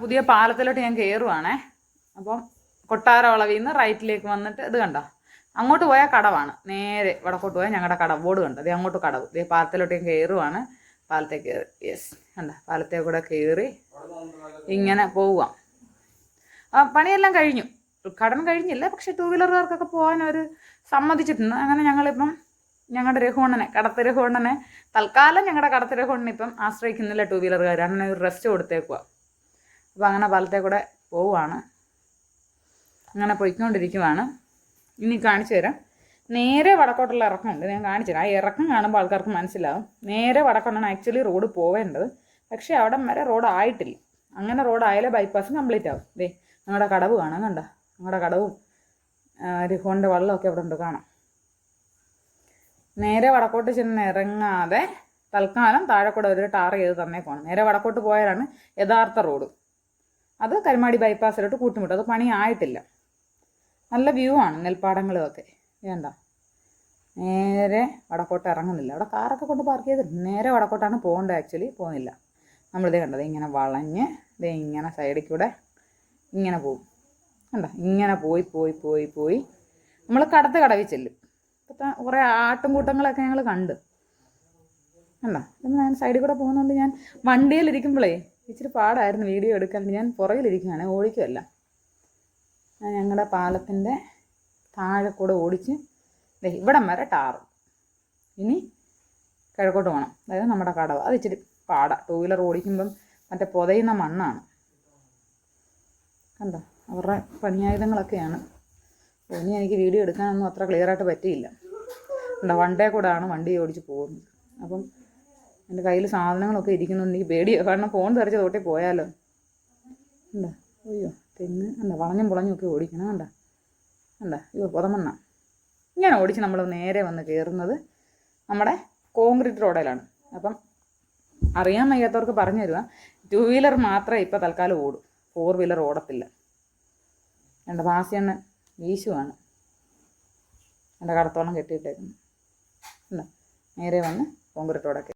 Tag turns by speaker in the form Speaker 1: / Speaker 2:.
Speaker 1: പുതിയ പാലത്തിലോട്ട് ഞാൻ കയറുവാണേ അപ്പം കൊട്ടാര വളവിൽ നിന്ന് റൈറ്റിലേക്ക് വന്നിട്ട് ഇത് കണ്ടോ? അങ്ങോട്ട് പോയാൽ കടവാണ്. നേരെ വടക്കോട്ട് പോയാൽ ഞങ്ങളുടെ കടവ്. ബോർഡ് കണ്ടോ? അങ്ങോട്ട് കടവ്. ഇതേ പാലത്തിലോട്ട് ഞാൻ കയറുവാണ് പാലത്തേക്ക് കയറി യെസ് കണ്ട? പാലത്തെ കൂടെ കയറി ഇങ്ങനെ പോവാം പണിയെല്ലാം കഴിഞ്ഞു. കടൻ കഴിഞ്ഞില്ല. പക്ഷെ ടൂ വീലറുകാർക്കൊക്കെ പോകാൻ അവർ സമ്മതിച്ചിട്ടുണ്ട്. അങ്ങനെ ഞങ്ങളിപ്പം ഞങ്ങളുടെ രഘുവണ്ണനെ കടത്ത് രഘുവണ്ണനെ തൽക്കാലം ഞങ്ങളുടെ കടത്ത് രഘുവണ്ണനെ ഇപ്പം ആശ്രയിക്കുന്നില്ല ടൂ വീലറുകാർ അങ്ങനെ ഒരു റെസ്റ്റ് കൊടുത്തേക്കുക അപ്പോൾ അങ്ങനെ പാലത്തെ കൂടെ പോവുകയാണ് അങ്ങനെ പോയിക്കൊണ്ടിരിക്കുവാണ്. ഇനി കാണിച്ചു തരാം. നേരെ വടക്കോട്ടുള്ള ഇറക്കമുണ്ട് ഞാൻ കാണിച്ചു തരാം. ആ ഇറക്കം കാണുമ്പോൾ ആൾക്കാർക്ക് മനസ്സിലാവും. നേരെ വടക്കോട്ടാണ് ആക്ച്വലി റോഡ് പോവേണ്ടത്. പക്ഷേ അവിടെ വരെ റോഡ് ആയിട്ടില്ല. അങ്ങനെ റോഡ് ആയാലേ ബൈപ്പാസ് കംപ്ലീറ്റ് ആവും. ദേ ഞങ്ങളുടെ കടവ് കാണാം. കണ്ട? ഞങ്ങളുടെ കടവും രഘുവിന്റെ വള്ളമൊക്കെ അവിടെ ഉണ്ട് കാണാം. നേരെ വടക്കോട്ട് ചെന്ന് ഇറങ്ങാതെ തൽക്കാലം താഴെ ഒരു ടാർ ചെയ്ത് തന്നേക്കാണ് നേരെ വടക്കോട്ട് പോയാലാണ് യഥാർത്ഥ റോഡ് അത് കരുമാടി ബൈപ്പാസിലോട്ട് കൂട്ടിമുട്ടും. അത് പണി ആയിട്ടില്ല. നല്ല വ്യൂ ആണ് നെൽപ്പാടങ്ങളും ഒക്കെ. വേണ്ട. നേരെ വടക്കോട്ട് ഇറങ്ങുന്നില്ല. അവിടെ കാറൊക്കെ കൊണ്ട് പാർക്ക് ചെയ്തിട്ടുണ്ട് നേരെ വടക്കോട്ടാണ് പോകേണ്ടത് ആക്ച്വലി പോകുന്നില്ല നമ്മളിത് കണ്ടത് ഇങ്ങനെ വളഞ്ഞ് ഇത് ഇങ്ങനെ സൈഡിൽ കൂടെ ഇങ്ങനെ പോകും കണ്ടോ? ഇങ്ങനെ പോയി പോയി പോയി പോയി. നമ്മൾ കടത്ത് കടവി ചെല്ലും. ഇപ്പം കുറേ ആട്ടും കൂട്ടങ്ങളൊക്കെ ഞങ്ങൾ കണ്ട്? കണ്ടോ ഞാൻ സൈഡിൽ കൂടെ പോകുന്നതുകൊണ്ട് ഞാൻ വണ്ടിയിലിരിക്കുമ്പോഴേ ഇച്ചിരി പാടായിരുന്നു വീഡിയോ എടുക്കാൻ. ഞാൻ പുറകിലിരിക്കുകയാണ് ഓടിക്കുമല്ല ഞങ്ങളുടെ പാലത്തിന്റെ താഴെ കൂടെ ഓടിച്ച് ഇവിടം വരെ ടാറ്. ഇനി കിഴക്കോട്ട് പോകണം അതായത് നമ്മുടെ കടവ്. അത് ഇച്ചിരി പാടാണ് ടൂ വീലർ ഓടിക്കുമ്പം മറ്റേ പുതയുന്ന മണ്ണാണ്. കണ്ടോ? അവരുടെ പണിയായുധങ്ങളൊക്കെയാണ്. ഇനി എനിക്ക് വീഡിയോ എടുക്കാനൊന്നും അത്ര ക്ലിയറായിട്ട് പറ്റിയില്ല. കണ്ടോ? വണ്ടേ കൂടാണ് വണ്ടി ഓടിച്ച് പോകുന്നത്. അപ്പം എന്റെ കയ്യിൽ സാധനങ്ങളൊക്കെ ഇരിക്കുന്നുണ്ട്. എനിക്ക് പേടിയോ. കാരണം ഫോൺ തെറിച്ച് തോട്ടി പോയാലോ? കണ്ടോ? അയ്യോ തെങ്ങ്. എന്താ വളഞ്ഞും പുളഞ്ഞും ഒക്കെ ഓടിക്കണം കണ്ടോ? എന്താ അയ്യോ പുതമണ്ണ. ഇങ്ങനെ ഓടിച്ച് നമ്മൾ നേരെ വന്ന് കയറുന്നത് നമ്മുടെ കോൺക്രീറ്റ് റോഡിലാണ് അപ്പം അറിയാൻ വയ്യാത്തവർക്ക് പറഞ്ഞു തരുക ടു വീലർ മാത്രമേ ഇപ്പോൾ തൽക്കാലം ഓടും. ഫോർ വീലർ ഓടത്തില്ല. എന്റെ വാസിയണ്ണ വീശുവാണ്. എന്റെ കടത്തോളം കെട്ടിയിട്ടേക്കുന്നു. എന്താ നേരെ വന്ന് കോൺക്രീറ്റ് റോഡൊക്കെ